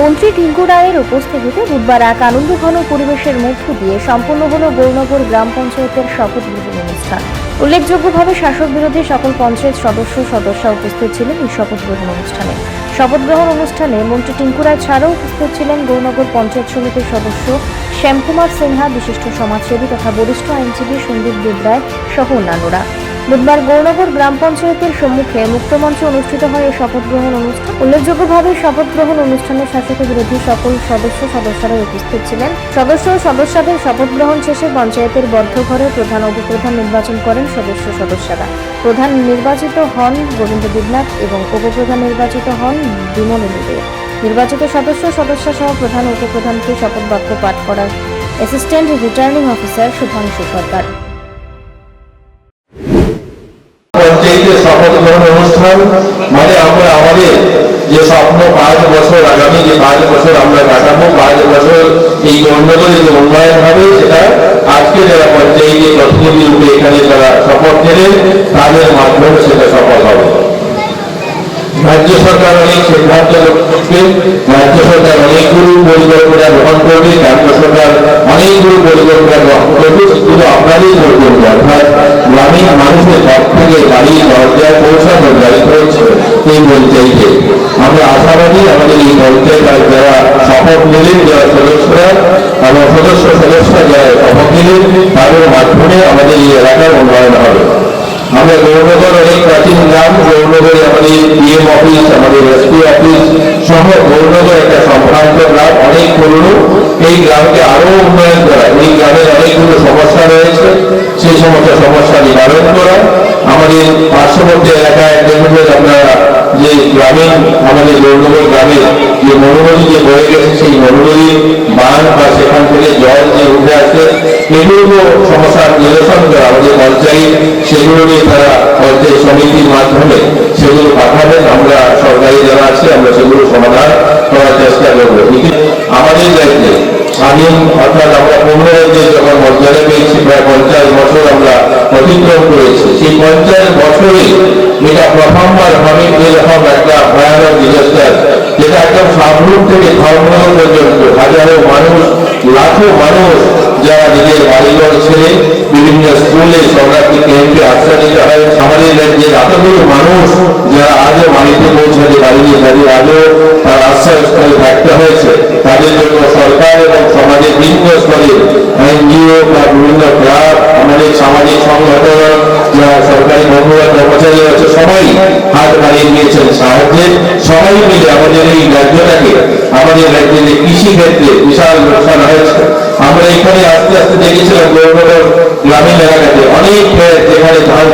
মন্ত্রী টিঙ্কু রায়ের উপস্থিতিতে বুধবার এক আনন্দঘন পরিবেশের মধ্য দিয়ে সম্পন্ন হল গৌরনগর গ্রাম পঞ্চায়েতের শপথ গ্রহণ অনুষ্ঠান। উল্লেখযোগ্যভাবে শাসক বিরোধী সকল পঞ্চায়েত সদস্য সদস্যা উপস্থিত ছিলেন এই শপথ গ্রহণ অনুষ্ঠানে। শপথ গ্রহণ অনুষ্ঠানে মন্ত্রী টিঙ্কু রায় ছাড়াও উপস্থিত ছিলেন গৌরনগর পঞ্চায়েত সমিতির সদস্য শ্যামকুমার সিনহা, বিশিষ্ট সমাজসেবী তথা বরিষ্ঠ আইনজীবী সন্দীপ দেবরায় সহ অন্যান্যরা। বুধবার গৌরনগর গ্রাম পঞ্চায়েতের সম্মুখে মুক্তমঞ্চে অনুষ্ঠিত হয় এই শপথ গ্রহণ অনুষ্ঠান। উল্লেখযোগ্যভাবে শপথ গ্রহণ অনুষ্ঠানে শাসক বিরোধী সকল সদস্য সদস্যরা উপস্থিত ছিলেন। সদস্য ও সদস্যদের শপথ গ্রহণ শেষে পঞ্চায়েতের বদ্ধঘরে প্রধান উপপ্রধান নির্বাচন করেন সদস্য সদস্যরা। প্রধান নির্বাচিত হন গোবিন্দ দেবনাথ এবং উপপ্রধান নির্বাচিত হন বিমল দেব। নির্বাচিত সদস্য সদস্য সহ প্রধান উপপ্রধানকে শপথ বাক্য পাঠ করার assistant returning officer Shubhanshu Sarkar. অনুষ্ঠান মানে আমরা আমাদের যে স্বপ্ন, পাঁচ বছর, আগামী যে পাঁচ বছর আমরা কাটাবো, পাঁচ বছর এই গণ্ডগোলে যে উন্নয়ন হবে, সেটা আজকে যারা পঞ্চায়েতের প্রতিনিধি রূপে এখানে যারা শপথ নিলেন তাদের মাধ্যমে সেটা সফল হবে। রাজ্য সরকার অনেক সিদ্ধান্ত রাজ্য সরকার অনেকগুলো পরিকল্পনা গ্রহণ করবে, কেন্দ্র সরকার অনেকগুলো পরিকল্পনা গ্রহণ হচ্ছে এই পঞ্চায়েতে আমরা আশাবাদী আমাদের এই পঞ্চায়েত যারা শপথ নিলেন, যারা সদস্যরা এবং সদস্য সদস্যরা যারা শপথ নিলেন, তাদের মাধ্যমে আমাদের এই এলাকার উন্নয়ন হবে। আমরা গৌরনগর অনেক প্রাচীন গ্রাম গৌরনগরে আমাদের ডিএম অফিস আমাদের এসপি অফিস সহ গৌরনগর একটা সম্ভ্রান্ত গ্রাম, অনেক পুরনো। এই গ্রামকে আরও উন্নয়ন করা। এই গ্রামের অনেকগুলো সমস্যা রয়েছে। সেই সমস্ত সমস্যা নিবারণ করা। আমাদের পার্শ্ববর্তী এলাকায় দেখবেন আপনারা যে গ্রামীণ আমাদের গৌরনগর গ্রামে যে মনোনদী যে বয়ে গেছে, সেই মনোনদী বাঁধ বা সেখান থেকে জল যে উঠে আসে এগুলো সমস্যার নিরসন করা আমাদের পঞ্চায়েত, সেগুলো নিয়ে তারা পঞ্চায়েত সমিতির মাধ্যমে সেগুলো পাঠাবেন। আমরা সরকারি যারা আছে, আমরা সেগুলো সমাধান করার চেষ্টা করব। আমাদের দায়িত্বে স্বাধীন অর্থাৎ আমরা পনেরো রাজ্যে যখন মর্যাদা পেয়েছি, প্রায় পঞ্চাশ বছর আমরা অতিক্রম করেছি। সেই পঞ্চাশ বছরে এটা প্রথমবার হবে এরকম একটা ভয়ানক ডিজাস্টার যেটা একদম সাবরুম থেকে ধর্মনগর পর্যন্ত, হাজারো মানুষ, লাখো মানুষ যারা নিজের বাড়িঘর ছেড়ে বিভিন্ন স্কুলে শরণার্থী ক্যাম্পে আশ্রয় নিতে হয়। আমাদের রাজ্যের এতগুলো মানুষ যারা আজও বাড়িতে পৌঁছাতে পারেনি, তাদের আজও তার আশ্রয়স্থলে থাকতে হয়েছে। তাদের জন্য সরকার এবং সমাজের বিভিন্ন স্তরে এনজিও বা হাত বাড়িয়ে দিয়েছেন সাহায্যের সবাই মিলে আমাদের এই রাজ্যটাকে, আমাদের রাজ্যে যে কৃষি ক্ষেত্রে বিশাল লোকসান হয়েছে। আমরা এখানে আস্তে আস্তে দেখেছিলাম গ্রামীণ এলাকাতে অনেক যেখানে ধান